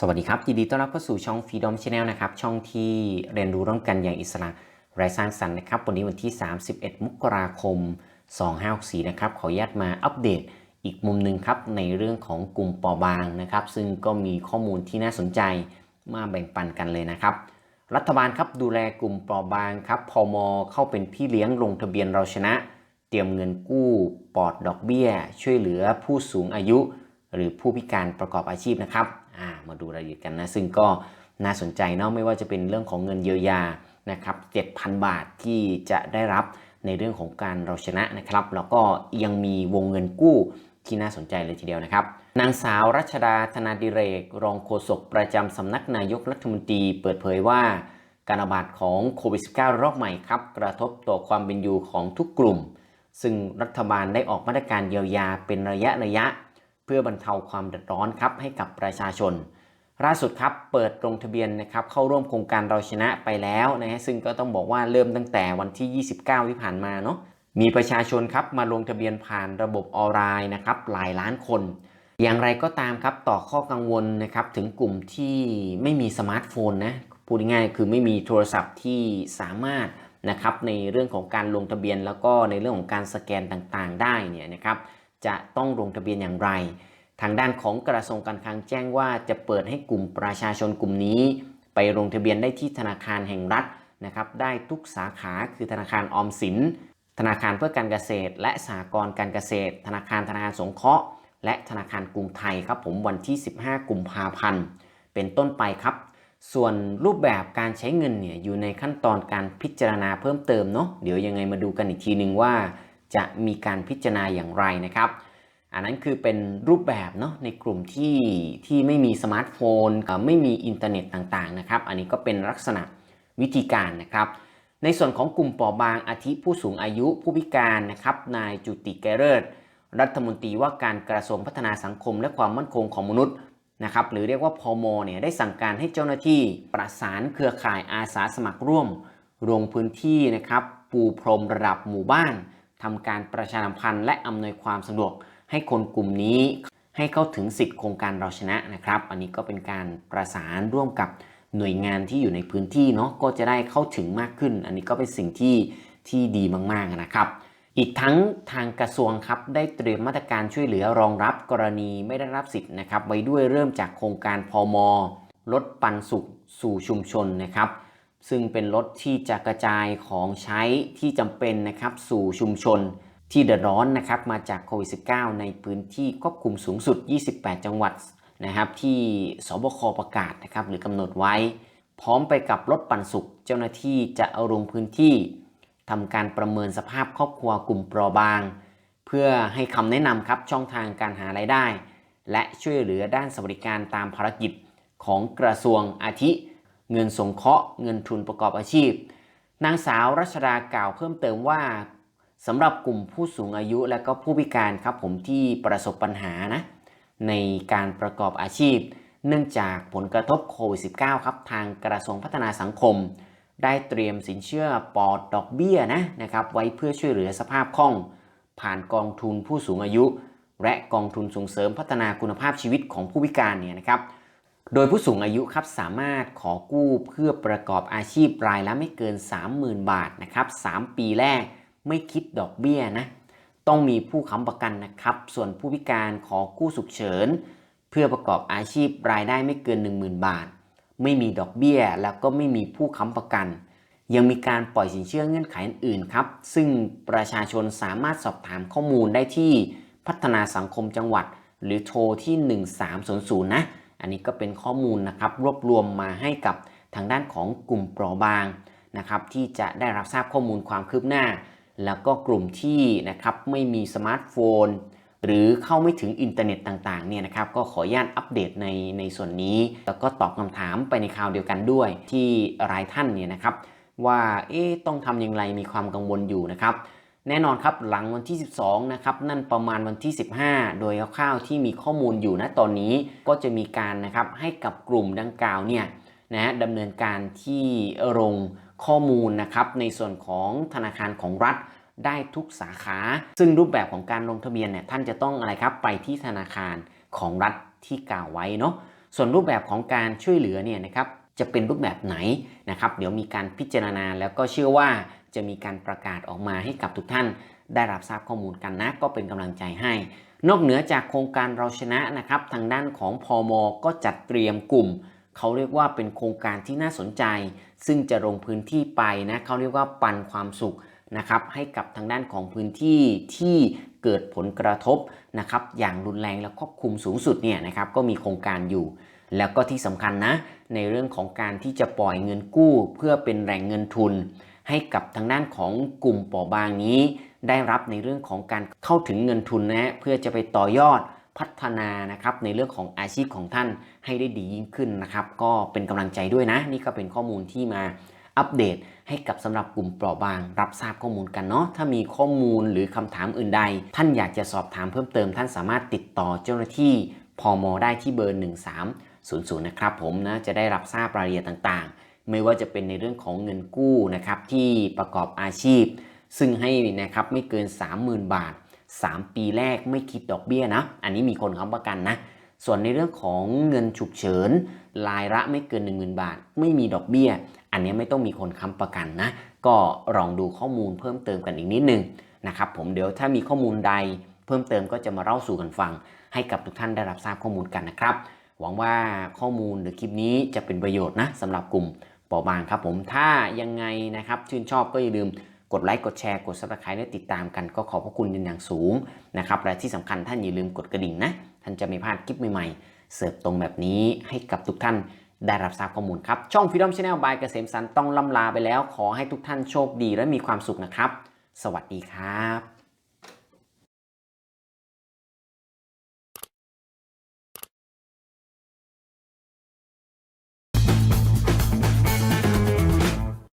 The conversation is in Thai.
สวัสดีครับยินดีต้อนรับเข้าสู่ช่อง Freedom Channel นะครับ ช่องที่เรียนรู้ร่วมกันอย่างอิสระไร้สร้างสรรค์นะครับ วันนี้วันที่ 31 มกราคม 2564 นะครับ ขออนุญาตมาอัปเดตอีกมุมหนึ่งครับ ในเรื่องของกลุ่มปอบางนะครับ ซึ่งก็มีข้อมูลที่น่าสนใจมาแบ่งปันกันเลยนะครับ รัฐบาลครับดูแลกลุ่มปอบางครับพมเข้าเป็นพี่เลี้ยงลงทะเบียนเราชนะ เตรียมเงินกู้ปลอดดอกเบี้ย ช่วยเหลือผู้สูงอายุ หรือผู้พิการประกอบอาชีพนะครับ อ่ามาดูรายละเอียดกันนะซึ่งก็น่าสนใจเนาะไม่ว่าจะเป็นเรื่องของเงินเยียวยานะครับ7,000 บาทที่จะได้รับในเรื่องของการเราชนะนะครับ แล้วก็ยังมีวงเงินกู้ที่น่าสนใจเลยทีเดียวนะครับ นางสาวรัชดาธนาดิเรก รองโฆษกประจำสำนักนายกรัฐมนตรี เปิดเผยว่า การระบาดของโควิด -19 รอบใหม่ครับ กระทบต่อความเป็นอยู่ของทุกกลุ่ม ซึ่งรัฐบาลได้ออกมาตรการเยียวยาเป็นระยะระยะ เพื่อบรรเทาความเดือดร้อนครับให้กับประชาชน ล่าสุดครับเปิดลงทะเบียนนะครับเข้าร่วมโครงการเราชนะไปแล้วนะฮะซึ่งก็ต้องบอกว่าเริ่มตั้งแต่วันที่ 29 ที่ผ่านมาเนาะมีประชาชนครับมาลงทะเบียนผ่านระบบออนไลน์นะครับหลายล้านคน อย่างไรก็ตามครับต่อข้อกังวลนะครับถึงกลุ่มที่ไม่มีสมาร์ทโฟนนะพูดง่ายๆคือไม่มีโทรศัพท์ที่สามารถนะครับในเรื่องของการลงทะเบียนแล้วก็ในเรื่องของการสแกนต่างๆ ได้เนี่ยนะครับ จะต้องลงทะเบียนอย่างไร ทางด้านของกระทรวงการคลังแจ้งว่าจะเปิดให้กลุ่มประชาชนกลุ่มนี้ ไปลงทะเบียนได้ที่ธนาคารแห่งรัฐนะครับได้ทุกสาขาคือธนาคารออมสิน ธนาคารเพื่อการเกษตร และสหกรณ์การเกษตร ธนาคารธนาคารสงเคราะห์ และธนาคารกรุงไทยครับผมวันที่ 15 กุมภาพันธ์เป็นต้นไปครับ ส่วนรูปแบบการใช้เงินเนี่ยอยู่ในขั้นตอนการพิจารณาเพิ่มเติมเนาะเดี๋ยวยังไงมาดูกันอีกทีหนึ่งว่า จะมีการพิจารณาอย่างไรนะครับ อันนั้นคือเป็นรูปแบบเนาะในกลุ่มที่ที่ไม่มีสมาร์ทโฟนไม่มีอินเทอร์เน็ตต่างๆนะครับ อันนี้ก็เป็นลักษณะวิธีการนะครับ ในส่วนของกลุ่มเปราะบางอาทิผู้สูงอายุผู้พิการนะครับนายจุติแกเริศรัฐมนตรีว่าการกระทรวงพัฒนาสังคมและความมั่นคงของมนุษย์นะครับหรือเรียกว่าพมเนี่ยได้สั่งการให้เจ้าหน้าที่ประสานเครือข่ายอาสาสมัครร่วมลงพื้นที่นะครับปูพรมระดับหมู่บ้าน ทำการประชาสัมพันธ์และอำนวยความสะดวกให้คนกลุ่มนี้ ให้เข้าถึงสิทธิโครงการเราชนะนะครับ อันนี้ก็เป็นการประสานร่วมกับหน่วยงานที่อยู่ในพื้นที่เนาะก็จะได้เข้าถึงมากขึ้น อันนี้ก็เป็นสิ่งที่ที่ดีมากๆนะครับ อีกทั้งทางกระทรวงครับได้เตรียมมาตรการช่วยเหลือรองรับกรณีไม่ได้รับสิทธิ์นะครับไว้ด้วยเริ่มจากโครงการพอมลดปันสุขสู่ชุมชนนะครับ ซึ่งเป็นรถที่จะกระจายของใช้ที่จำเป็นนะครับสู่ชุมชนที่เดือดร้อนนะครับมาจากโควิด -19 ในพื้นที่ควบคุมสูงสุด 28 จังหวัดนะครับที่สบคประกาศนะครับหรือกำหนดไว้ พร้อมไปกับรถปันสุขเจ้าหน้าที่จะเอาลงพื้นที่ทำการประเมินสภาพครอบครัวกลุ่มเปราะบาง เพื่อให้คำแนะนำครับช่องทางการหารายได้ และช่วยเหลือด้านสวัสดิการตามภารกิจของกระทรวงอาทิ เงินสงเคราะห์เงินทุนประกอบอาชีพ นางสาวรัชดากล่าวเพิ่มเติมว่าสำหรับกลุ่มผู้สูงอายุและก็ผู้พิการครับผมที่ประสบปัญหานะในการประกอบอาชีพ เนื่องจากผลกระทบโควิด -19 ครับทางกระทรวงพัฒนาสังคม ได้เตรียมสินเชื่อปลอดดอกเบี้ยนะนะครับไว้เพื่อช่วยเหลือสภาพคล่อง ผ่านกองทุนผู้สูงอายุ และกองทุนส่งเสริมพัฒนาคุณภาพชีวิตของผู้พิการเนี่ยนะครับ โดยผู้สูงอายุครับสามารถขอกู้เพื่อประกอบอาชีพรายละไม่เกิน 30,000 บาทนะครับ3ปีแรกไม่คิดดอกเบี้ยนะต้องมีผู้ค้ำประกันนะครับ ส่วนผู้พิการขอกู้ฉุกเฉิน เพื่อประกอบอาชีพรายได้ไม่เกิน 10,000 บาท ไม่มีดอกเบี้ยแล้วก็ไม่มีผู้ค้ำประกัน ยังมีการปล่อยสินเชื่อเงื่อนไขอื่นครับ ซึ่งประชาชนสามารถสอบถามข้อมูลได้ที่พัฒนาสังคมจังหวัด หรือโทรที่ 1300 นะ อันนี้ก็เป็นข้อมูลนะครับรวบรวมมาให้กับทางด้านของกลุ่มเปราะบางนะครับที่จะได้รับทราบข้อมูลความคืบหน้า แล้วก็กลุ่มที่นะครับไม่มีสมาร์ทโฟน หรือเข้าไม่ถึงอินเทอร์เน็ตต่างๆเนี่ยนะครับก็ขออนุญาตอัปเดตในในส่วนนี้ แล้วก็ตอบคำถามไปในคราวเดียวกันด้วย ที่รายท่านเนี่ยนะครับว่าเอ๊ะต้องทำอย่างไรมีความกังวลอยู่นะครับ แน่นอนครับหลังวันที่ 12 นะครับ นั่นประมาณวันที่ 15 โดยคร่าวๆที่มีข้อมูลอยู่ณตอนนี้ก็จะมีการนะครับให้กับกลุ่มดังกล่าวเนี่ยนะฮะดำเนินการที่ลงข้อมูลนะครับในส่วนของธนาคารของรัฐได้ทุกสาขา ซึ่งรูปแบบของการลงทะเบียนเนี่ยท่านจะต้องอะไรครับไปที่ธนาคารของรัฐที่กล่าวไว้เนาะส่วนรูปแบบของการช่วยเหลือเนี่ยนะครับจะเป็นรูปแบบไหนนะครับ เดี๋ยวมีการพิจารณาแล้วก็เชื่อว่า จะมีการประกาศออกมาให้กับทุกท่าน ได้รับทราบข้อมูลกันนะก็เป็นกำลังใจให้ นอกเหนือจากโครงการเราชนะนะครับทางด้านของพอมก็จัดเตรียมกลุ่มเขาเรียกว่าเป็นโครงการที่น่าสนใจ ซึ่งจะลงพื้นที่ไปนะเขาเรียกว่าปันความสุขนะครับให้กับทางด้านของพื้นที่ที่เกิดผลกระทบนะครับอย่างรุนแรงและครอบคลุมสูงสุดเนี่ยนะครับก็มีโครงการอยู่ แล้วก็ที่สำคัญนะในเรื่องของการที่จะปล่อยเงินกู้ เพื่อเป็นแหล่งเงินทุน ให้กับทางด้านของกลุ่มเปราะบางนี้ ได้รับในเรื่องของการเข้าถึงเงินทุนนะฮะเพื่อจะไปต่อยอดพัฒนานะครับในเรื่องของอาชีพของท่านให้ได้ดียิ่งขึ้นนะครับ ก็เป็นกำลังใจด้วยนะ นี่ก็เป็นข้อมูลที่มาอัปเดตให้กับสำหรับกลุ่มเปราะบาง รับทราบข้อมูลกันเนาะถ้ามีข้อมูลหรือคำถามอื่นใด ท่านอยากจะสอบถามเพิ่มเติม ท่านสามารถติดต่อเจ้าหน้าที่พมได้ที่เบอร์ 1300 นะครับผมนะจะได้รับทราบรายละเอียดต่างๆ ไม่ว่าจะเป็นในเรื่องของเงินกู้นะครับที่ประกอบอาชีพ ซึ่งให้นะครับไม่เกิน 30,000 บาท 3 ปีแรกไม่คิดดอกเบี้ยนะอันนี้มีคนค้ำประกันนะส่วนในเรื่องของเงินฉุกเฉินรายละไม่เกิน 10,000 บาท ไม่มีดอกเบี้ย อันนี้ไม่ต้องมีคนค้ำประกันนะ ก็ลองดูข้อมูลเพิ่มเติมกันอีกนิดนึงนะครับผมเดี๋ยวถ้ามีข้อมูลใดเพิ่มเติมก็จะมาเล่าสู่กันฟัง ให้กับทุกท่านได้รับทราบข้อมูลกันนะครับ หวังว่าข้อมูลหรือคลิปนี้จะเป็นประโยชน์นะสำหรับกลุ่ม เปราบางครับผมถ้ายังไงนะครับชื่นชอบก็อย่าลืมกดไลค์กดแชร์กด subscribe และติดตามกันก็ขอบพระคุณเป็นอย่างสูงนะครับและที่สำคัญท่านอย่าลืมกดกระดิ่งนะท่านจะไม่พลาดคลิปใหม่ๆ เสิร์ฟตรงแบบนี้ให้กับทุกท่านได้รับทราบข้อมูลครับ ช่อง Freedom Channel by เกษมสันต์ต้องล่ำลาไปแล้ว ขอให้ทุกท่านโชคดีและมีความสุขนะครับ สวัสดีครับ